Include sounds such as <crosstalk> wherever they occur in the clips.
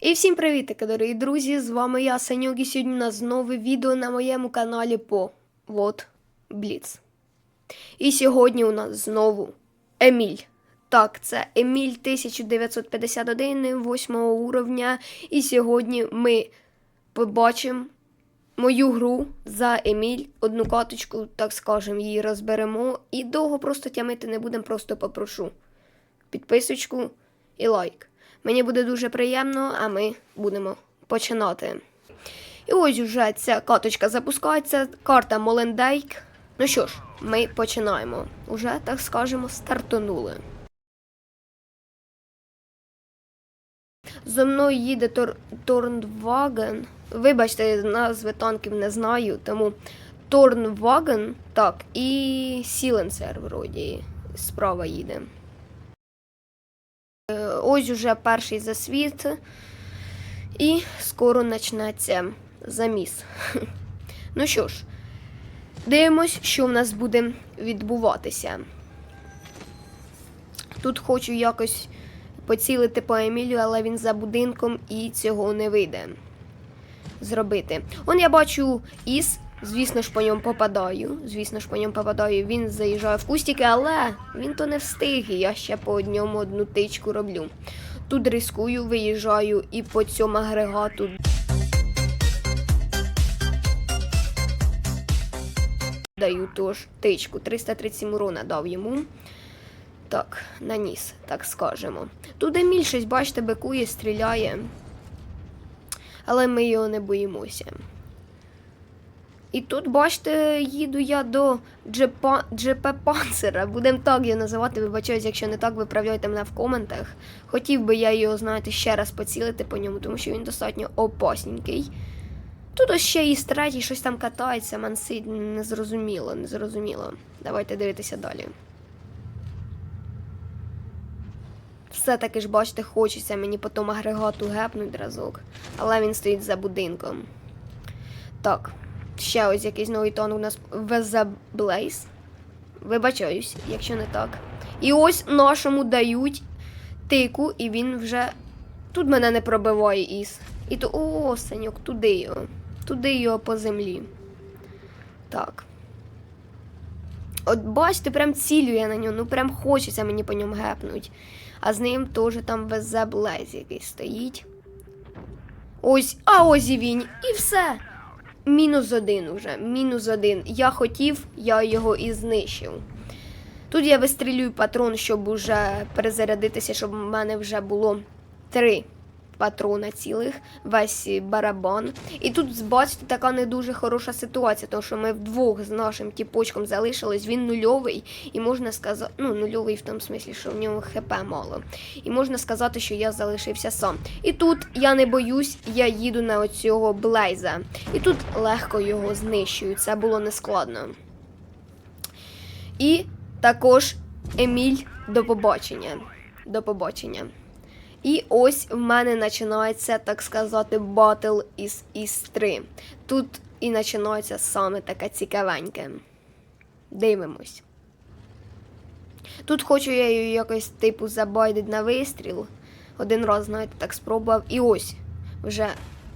І всім привітики, дорогі друзі! З вами я, Саньок, і сьогодні у нас нове відео на моєму каналі по Вот Бліц. І сьогодні у нас знову Еміль. Так, це Еміль 1951 8 уровня. І сьогодні ми побачимо мою гру за Еміль. Одну каточку, так скажемо, її розберемо. І довго просто тямити не будемо, просто попрошу підписочку і лайк. Мені буде дуже приємно, а ми будемо починати. І ось уже ця каточка запускається, карта Молендейк. Ну що ж, ми починаємо. Уже, так скажемо, стартонули. Зо мною їде Тор... Торнваген. Вибачте, назви танків не знаю, тому Торнваген, так, і Сіленсер, вроді, справа їде. Е, Ось уже перший засвіт, і скоро почнеться заміс. <laughs> Ну що ж, дивимось, що в нас буде відбуватися. Тут хочу якось поцілити по Емілю, але він за будинком і цього не вийде зробити. Он я бачу іс, звісно ж по ньому попадаю. Звісно ж по ньому попадаю. Він заїжджає в кустики, але він то не встиг. І я ще по ньому одну тичку роблю. Тут рискую, виїжджаю і по цьому агрегату. Даю тож тичку. 337 урона дав йому. Так, наніс, так скажемо. Тут Еміль щось, бачите, бикує, стріляє. Але ми його не боїмося. І тут, бачите, їду я до Джепа... ДЖП Панцера. Будемо так його називати, вибачаюсь, якщо не так, виправляйте мене в коментах. Хотів би я його, знаєте, ще раз поцілити по ньому, тому що він достатньо опасненький. Тут ось ще і третій щось там катається, мансить, незрозуміло, незрозуміло. Давайте дивитися далі. Все-таки ж, бачите, хочеться мені по тому агрегату гепнуть разок, але він стоїть за будинком. Так, ще ось якийсь новий тон у нас VZ Blaze. Вибачаюсь, якщо не так. І ось нашому дають тику, і він вже. Тут мене не пробиває іс. І то. О, Саньок, туди його. Туди його по землі. Так. От бачите, прям цілює на нього, ну прям хочеться мені по ньому гепнуть. А з ним теж там везе Блейз якийсь стоїть. Ось, а ось і він. І все. Мінус один уже. Мінус один. Я хотів, я його і знищив. Тут я вистрілюю патрон, щоб уже перезарядитися, щоб в мене вже було три патрона цілих, весь барабан. І тут, бачите, така не дуже хороша ситуація, тому що ми вдвох з нашим тіпочком залишились, він нульовий, і можна сказати, ну, нульовий в тому смислі, що в нього ХП мало. І можна сказати, що я залишився сам. І тут я не боюсь, я їду на оцього Блейза. І тут легко його знищую. Це було нескладно. І також Еміль до побачення. До побачення. І ось в мене починається, так сказати, батл із ІС-3. Тут і починається саме таке цікавеньке. Дивимось. Тут хочу я її якось типу забайдити на вистріл. Один раз, знаєте, так спробував. І ось вже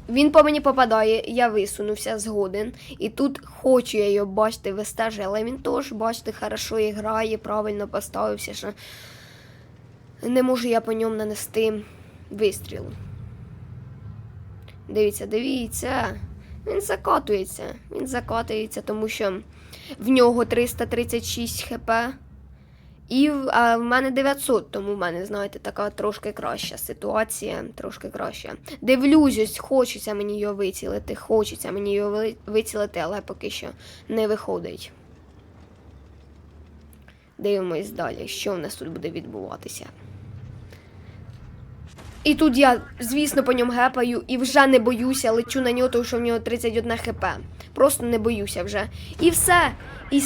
він по мені попадає, я висунувся згоден. І тут хочу я його бачити, вистежи, але він теж, бачите, хорошо грає, правильно поставився. Що не можу я по ньому нанести вистріл. Дивіться, дивіться. Він закатується. Він закатується, тому що в нього 336 хп. І а в мене 900, тому в мене, знаєте, така трошки краща ситуація, трошки краща. Дивлюсь, хочеться мені його вицілити, хочеться мені його вицілити, але поки що не виходить. Дивимось далі, що в нас тут буде відбуватися. І тут я, звісно, по ньому гепаю і вже не боюся, лечу на нього, тому що в нього 31 хп. Просто не боюся вже. І все.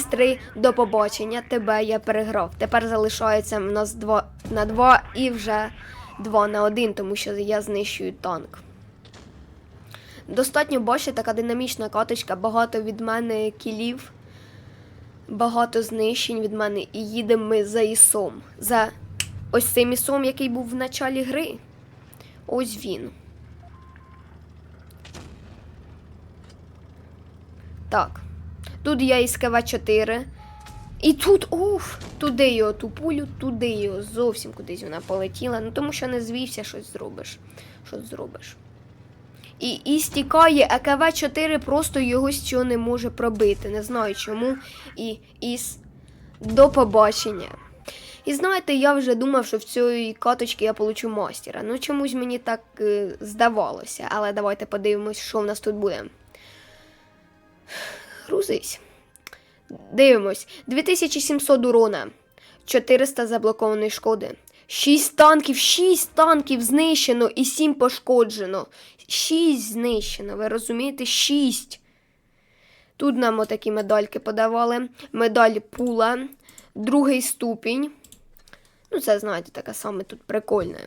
3 до побачення. Тебе я переграв. Тепер залишається в нас 2 на 2 і вже 2 на 1, тому що я знищую танк. Достатньо бачите, така динамічна каточка, багато від мене кілів, багато знищень від мене. І їдемо ми за ісом. За ось цим ісом, який був в началі гри. Ось він. Так. Тут я із 4. І тут, уф, туди його ту пулю, туди його зовсім кудись вона полетіла. Ну, тому що не звівся, щось зробиш. Щось зробиш. І і стікає, а КВ-4 просто його з цього не може пробити. Не знаю чому. І із. До побачення. І знаєте, я вже думав, що в цій каточці я получу мастера. Ну чомусь мені так е, здавалося. Але давайте подивимось, що в нас тут буде. Грузись. Дивимось. 2700 урона, 400 заблокованої шкоди. 6 танків, 6 танків знищено і 7 пошкоджено. 6 знищено, ви розумієте? 6. Тут нам отакі медальки подавали. Медаль пула, другий ступінь. Ну, це, знаєте, така саме тут прикольна.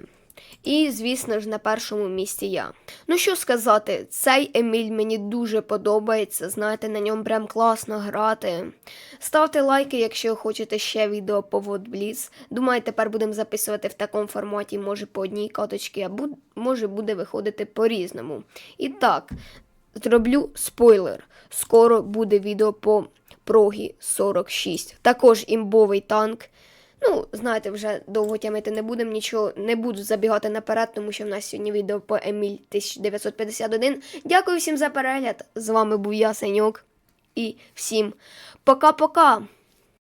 І, звісно ж, на першому місці я. Ну що сказати, цей Еміль мені дуже подобається. Знаєте, на ньому прям класно грати. Ставте лайки, якщо хочете ще відео по Водбліц. Думаю, тепер будемо записувати в такому форматі, може по одній каточці, а може буде виходити по-різному. І так, зроблю спойлер. Скоро буде відео по Прогі 46. Також імбовий танк. Ну, знаєте, вже довго тямити не будемо, нічого не буду забігати наперед, тому що в нас сьогодні відео по Еміль 1951. Дякую всім за перегляд. З вами був я, Сеньок. І всім пока-пока!